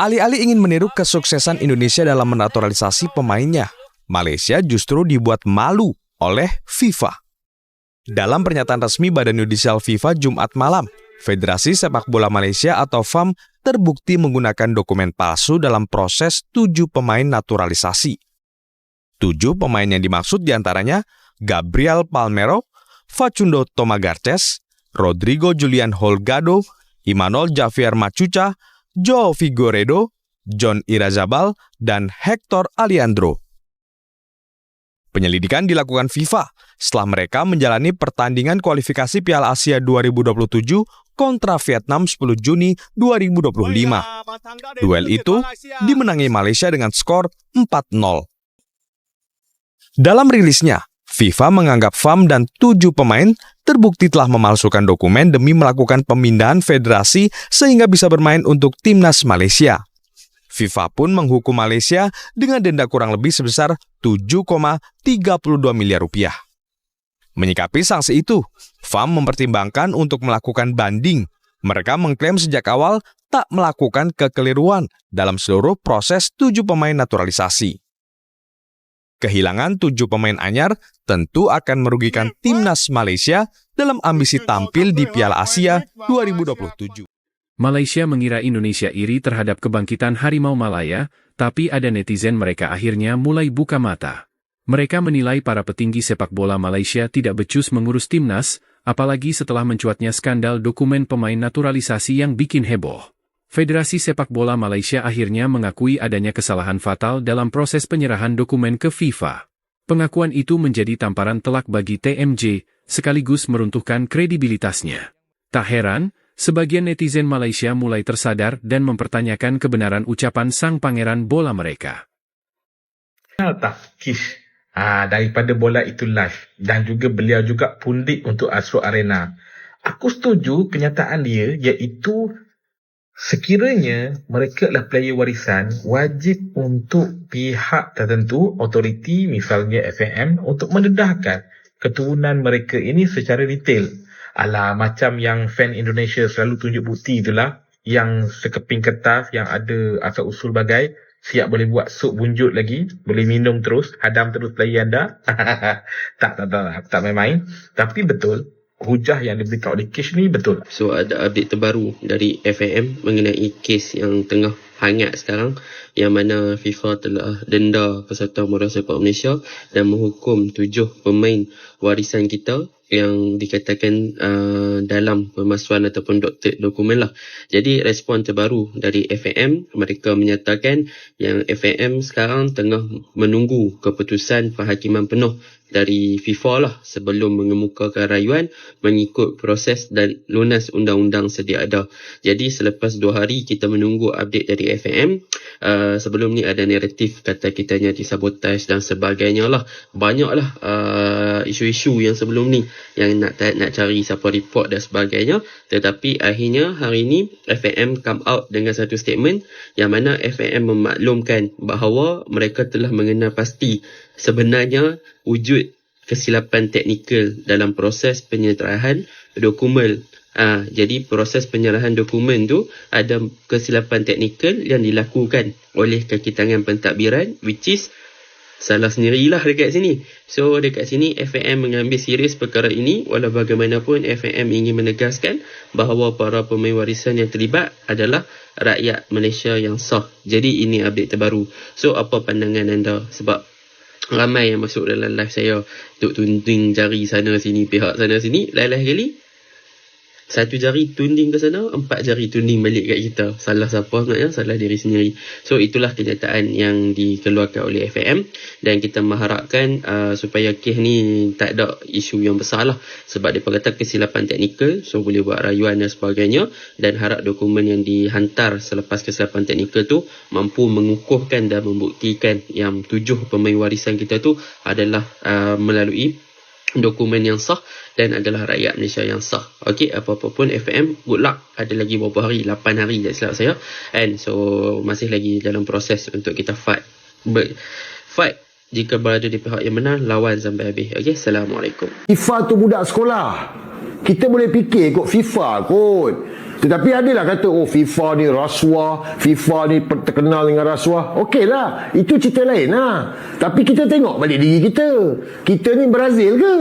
Alih-alih ingin meniru kesuksesan Indonesia dalam menaturalisasi pemainnya, Malaysia justru dibuat malu oleh FIFA. Dalam pernyataan resmi Badan Yudisial FIFA Jumat malam, Federasi Sepak Bola Malaysia atau FAM terbukti menggunakan dokumen palsu dalam proses tujuh pemain naturalisasi. Tujuh pemain yang dimaksud di antaranya Gabriel Palmero, Facundo Tomagartes, Rodrigo Julian Holgado, Imanol Javier Machuca, Joe Figueredo, John Irazabal, dan Hector Aliandro. Penyelidikan dilakukan FIFA setelah mereka menjalani pertandingan kualifikasi Piala Asia 2027 kontra Vietnam 10 Juni 2025. Duel itu dimenangi Malaysia dengan skor 4-0. Dalam rilisnya, FIFA menganggap FAM dan tujuh pemain terbukti telah memalsukan dokumen demi melakukan pemindahan federasi sehingga bisa bermain untuk timnas Malaysia. FIFA pun menghukum Malaysia dengan denda kurang lebih sebesar 7,32 miliar rupiah. Menyikapi sanksi itu, FAM mempertimbangkan untuk melakukan banding. Mereka mengklaim sejak awal tak melakukan kekeliruan dalam seluruh proses tujuh pemain naturalisasi. Kehilangan tujuh pemain anyar tentu akan merugikan timnas Malaysia dalam ambisi tampil di Piala Asia 2027. Malaysia mengira Indonesia iri terhadap kebangkitan Harimau Malaya, tapi ada netizen mereka akhirnya mulai buka mata. Mereka menilai para petinggi sepak bola Malaysia tidak becus mengurus timnas, apalagi setelah mencuatnya skandal dokumen pemain naturalisasi yang bikin heboh. Federasi Sepak Bola Malaysia akhirnya mengakui adanya kesalahan fatal dalam proses penyerahan dokumen ke FIFA. Pengakuan itu menjadi tamparan telak bagi TMJ, sekaligus meruntuhkan kredibilitasnya. Tak heran, sebagian netizen Malaysia mulai tersadar dan mempertanyakan kebenaran ucapan sang pangeran bola mereka. Kenal tak Kish ah, daripada bola itu live dan juga beliau juga pundit untuk Astro Arena. Aku setuju kenyataan dia iaitu sekiranya mereka adalah player warisan wajib untuk pihak tertentu otoriti misalnya FAM untuk mendedahkan keturunan mereka ini secara detail. Alah macam yang fan Indonesia selalu tunjuk bukti itulah yang sekeping kertas yang ada asal usul bagai siap boleh buat sup bunjut lagi boleh minum terus hadam terus player anda tak tak tak tak main-main tapi betul hujah yang diberitahu oleh Kish ni betul. So ada update terbaru dari FAM mengenai kes yang tengah hangat sekarang yang mana FIFA telah denda Persatuan Bola Sepak Malaysia dan menghukum tujuh pemain warisan kita yang dikatakan uh, dalam pemalsuan ataupun doktor dokumen lah. Jadi respon terbaru dari FAM, mereka menyatakan yang FAM sekarang tengah menunggu keputusan penghakiman penuh dari FIFA lah sebelum mengemukakan rayuan mengikut proses dan lunas undang-undang sedia ada. Jadi selepas dua hari kita menunggu update dari FAM. Uh, sebelum ni ada naratif kata kitanya disabotaj dan sebagainya lah. Banyak lah uh, isu-isu yang sebelum ni yang nak nak cari siapa report dan sebagainya. Tetapi akhirnya hari ni FAM come out dengan satu statement yang mana FAM memaklumkan bahawa mereka telah mengenal pasti sebenarnya wujud kesilapan teknikal dalam proses penyerahan dokumen Ha, jadi proses penyerahan dokumen tu ada kesilapan teknikal yang dilakukan oleh kaki tangan pentadbiran which is salah sendirilah dekat sini. So dekat sini FAM mengambil serius perkara ini walau bagaimanapun FAM ingin menegaskan bahawa para pemain warisan yang terlibat adalah rakyat Malaysia yang sah. Jadi ini update terbaru. So apa pandangan anda sebab ramai yang masuk dalam live saya untuk tunting jari sana sini pihak sana sini lain-lain kali satu jari tunding ke sana, empat jari tunding balik kat kita. Salah siapa sebenarnya? Salah diri sendiri. So, itulah kenyataan yang dikeluarkan oleh FAM. Dan kita mengharapkan uh, supaya kes ni tak ada isu yang besar lah. Sebab dia kata kesilapan teknikal. So, boleh buat rayuan dan sebagainya. Dan harap dokumen yang dihantar selepas kesilapan teknikal tu mampu mengukuhkan dan membuktikan yang tujuh pemain warisan kita tu adalah uh, melalui dokumen yang sah dan adalah rakyat Malaysia yang sah. Okey, apa-apa pun FM, good luck. Ada lagi beberapa hari, 8 hari tak silap saya. And so masih lagi dalam proses untuk kita fight. Ber fight jika berada di pihak yang benar, lawan sampai habis. Okey, Assalamualaikum. FIFA tu budak sekolah. Kita boleh fikir kot FIFA kot. Tetapi adalah kata, oh FIFA ni rasuah, FIFA ni terkenal dengan rasuah. Okey lah, itu cerita lain lah. Tapi kita tengok balik diri kita. Kita ni Brazil ke?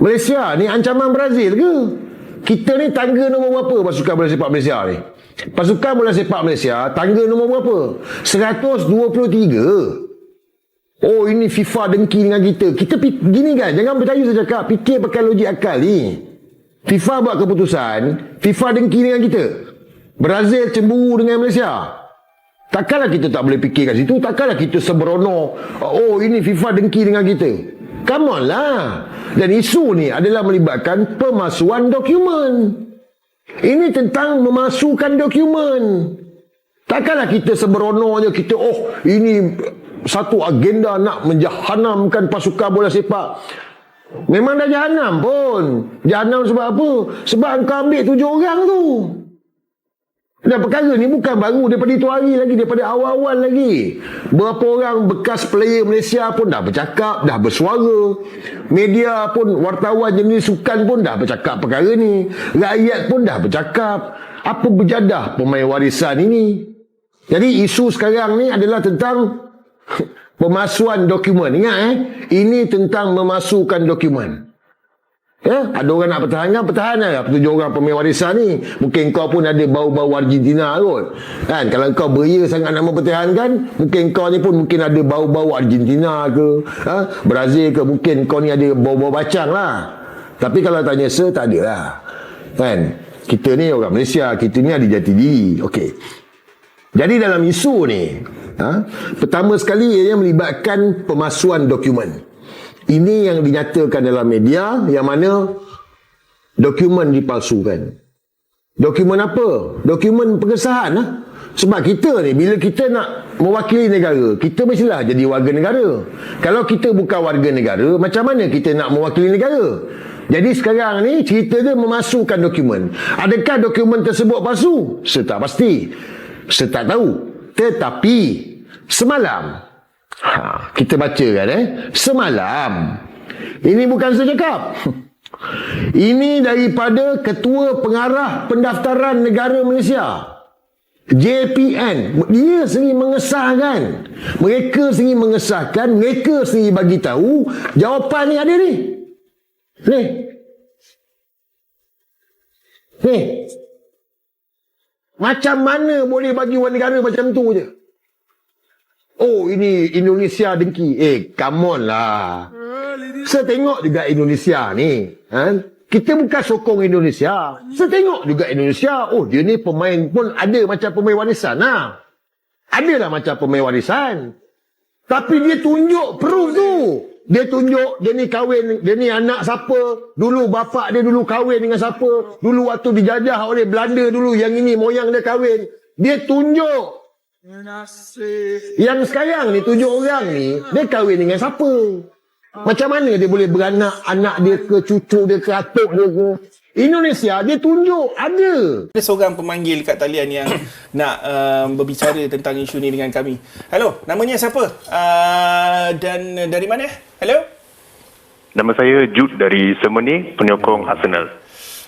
Malaysia ni ancaman Brazil ke? Kita ni tangga nombor berapa pasukan bola sepak Malaysia ni? Pasukan bola sepak Malaysia tangga nombor berapa? 123. Oh ini FIFA dengki dengan kita. Kita gini kan, jangan percaya saya cakap, fikir pakai logik akal ni. FIFA buat keputusan, FIFA dengki dengan kita. Brazil cemburu dengan Malaysia. Takkanlah kita tak boleh fikir kat situ, takkanlah kita sembrono. Oh ini FIFA dengki dengan kita. Come on lah. Dan isu ni adalah melibatkan pemalsuan dokumen. Ini tentang memasukkan dokumen. Takkanlah kita sembrono je kita oh ini satu agenda nak menjahanamkan pasukan bola sepak. Memang dah jahanam pun. Jahanam sebab apa? Sebab kau ambil tujuh orang tu. Dan perkara ni bukan baru daripada itu hari lagi, daripada awal-awal lagi. Berapa orang bekas player Malaysia pun dah bercakap, dah bersuara. Media pun, wartawan jenis sukan pun dah bercakap perkara ni. Rakyat pun dah bercakap. Apa berjadah pemain warisan ini? Jadi isu sekarang ni adalah tentang pemalsuan dokumen. Ingat eh, ini tentang memasukkan dokumen. Ya, ada orang nak pertahankan, pertahankan lah tujuh orang pemain warisan ni. Mungkin kau pun ada bau-bau Argentina kot. Kan, kalau kau beria sangat nak mempertahankan, mungkin kau ni pun mungkin ada bau-bau Argentina ke, ha? Brazil ke, mungkin kau ni ada bau-bau bacang lah. Tapi kalau tanya se, tak ada lah. Kan, kita ni orang Malaysia, kita ni ada jati diri. Okey. Jadi dalam isu ni, ha, pertama sekali ia melibatkan pemalsuan dokumen. Ini yang dinyatakan dalam media yang mana dokumen dipalsukan. Dokumen apa? Dokumen pengesahan lah. Sebab kita ni bila kita nak mewakili negara, kita mestilah jadi warga negara. Kalau kita bukan warga negara, macam mana kita nak mewakili negara? Jadi sekarang ni cerita dia memasukkan dokumen. Adakah dokumen tersebut palsu? Saya tak pasti. Saya tak tahu. Tetapi semalam Ha, kita baca kan eh. Semalam. Ini bukan saya cakap. Ini daripada Ketua Pengarah Pendaftaran Negara Malaysia. JPN. Dia sendiri mengesahkan. Mereka sendiri mengesahkan. Mereka sendiri bagi tahu. Jawapan ni ada ni. Ni. Ni. Macam mana boleh bagi warga negara macam tu je? Oh ini Indonesia dengki. Eh come on lah. Saya tengok juga Indonesia ni. Ha? Kita bukan sokong Indonesia. Saya tengok juga Indonesia. Oh dia ni pemain pun ada macam pemain warisan lah. Adalah macam pemain warisan. Tapi dia tunjuk proof tu. Dia tunjuk dia ni kahwin, dia ni anak siapa. Dulu bapak dia dulu kahwin dengan siapa. Dulu waktu dijajah oleh Belanda dulu yang ini moyang dia kahwin. Dia tunjuk. Yang sekarang ni tujuh orang ni dia kahwin dengan siapa? Macam mana dia boleh beranak anak dia ke cucu dia ke atuk dia ke? Indonesia dia tunjuk ada. Ada seorang pemanggil kat talian yang nak um, berbicara tentang isu ni dengan kami. Hello, namanya siapa? Uh, dan dari mana? Hello? Nama saya Jude dari Semeni, penyokong Arsenal.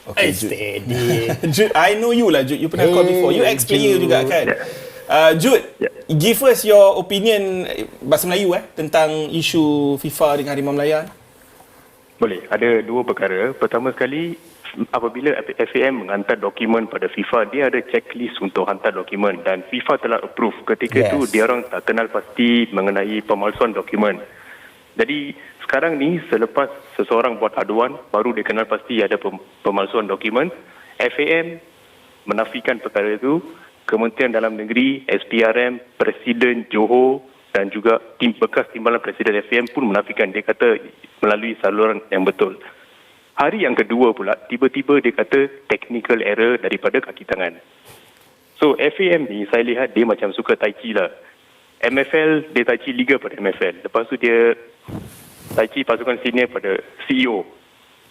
Okay, steady. Jude, I know you lah Jude. You pernah call before. You ex-player juga kan? Yeah. Uh, Jude, Yeah. give us your opinion eh, bahasa Melayu eh tentang isu FIFA dengan Harimau Melaya. Boleh, ada dua perkara. Pertama sekali, apabila FAM menghantar dokumen pada FIFA, dia ada checklist untuk hantar dokumen dan FIFA telah approve. Ketika Yes. itu, dia orang tak kenal pasti mengenai pemalsuan dokumen. Jadi, sekarang ni selepas seseorang buat aduan, baru dia kenal pasti ada pem- pemalsuan dokumen. FAM menafikan perkara itu. Kementerian Dalam Negeri, SPRM, Presiden Johor dan juga tim bekas timbalan Presiden FAM pun menafikan. Dia kata melalui saluran yang betul. Hari yang kedua pula, tiba-tiba dia kata technical error daripada kaki tangan. So FAM ni saya lihat dia macam suka tai chi lah. MFL dia tai chi liga pada MFL. Lepas tu dia tai chi pasukan senior pada CEO.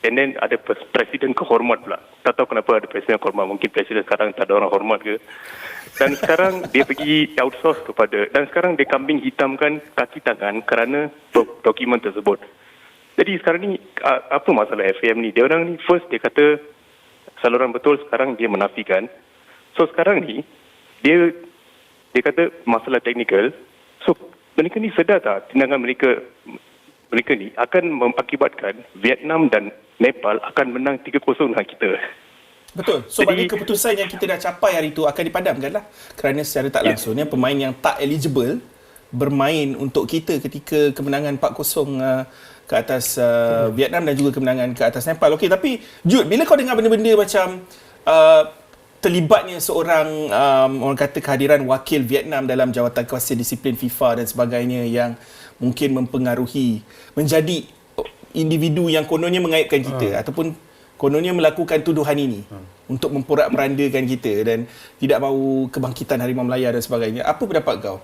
And then ada pres- presiden kehormat pula. Tak tahu kenapa ada presiden kehormat. Mungkin presiden sekarang tak ada orang hormat ke. Dan sekarang dia pergi outsource kepada dan sekarang dia kambing hitamkan kaki tangan kerana do- dokumen tersebut. Jadi sekarang ni apa masalah FAM ni? Dia orang ni first dia kata saluran betul sekarang dia menafikan. So sekarang ni dia dia kata masalah teknikal. So mereka ni sedar tak tindakan mereka mereka ni akan mengakibatkan Vietnam dan Nepal akan menang 3-0 dengan kita. Betul. So Jadi- maknanya keputusan yang kita dah capai hari itu akan dipadamkan lah. Kerana secara tak Ya. langsungnya pemain yang tak eligible bermain untuk kita ketika kemenangan 4-0 uh, ke atas uh, Vietnam dan juga kemenangan ke atas Nepal. Okey, tapi Jude, bila kau dengar benda-benda macam uh, terlibatnya seorang um, orang kata kehadiran wakil Vietnam dalam jawatan kuasa disiplin FIFA dan sebagainya yang mungkin mempengaruhi menjadi individu yang kononnya mengaitkan kita ataupun kononnya melakukan tuduhan ini untuk memporak-perandakan kita dan tidak mahu kebangkitan Harimau Melaya dan sebagainya. Apa pendapat kau?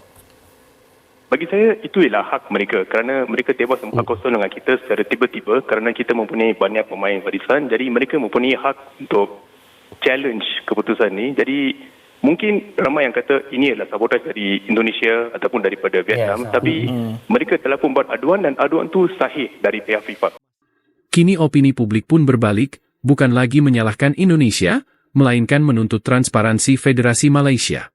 Bagi saya itu ialah hak mereka kerana mereka tebas 4-0 dengan kita secara tiba-tiba kerana kita mempunyai banyak pemain barisan jadi mereka mempunyai hak untuk challenge keputusan ni jadi mungkin ramai yang kata ini adalah sabotaj dari Indonesia ataupun daripada Vietnam yes. tapi mereka telah pun buat aduan dan aduan tu sahih dari pihak FIFA. Kini opini publik pun berbalik, bukan lagi menyalahkan Indonesia, melainkan menuntut transparansi Federasi Malaysia.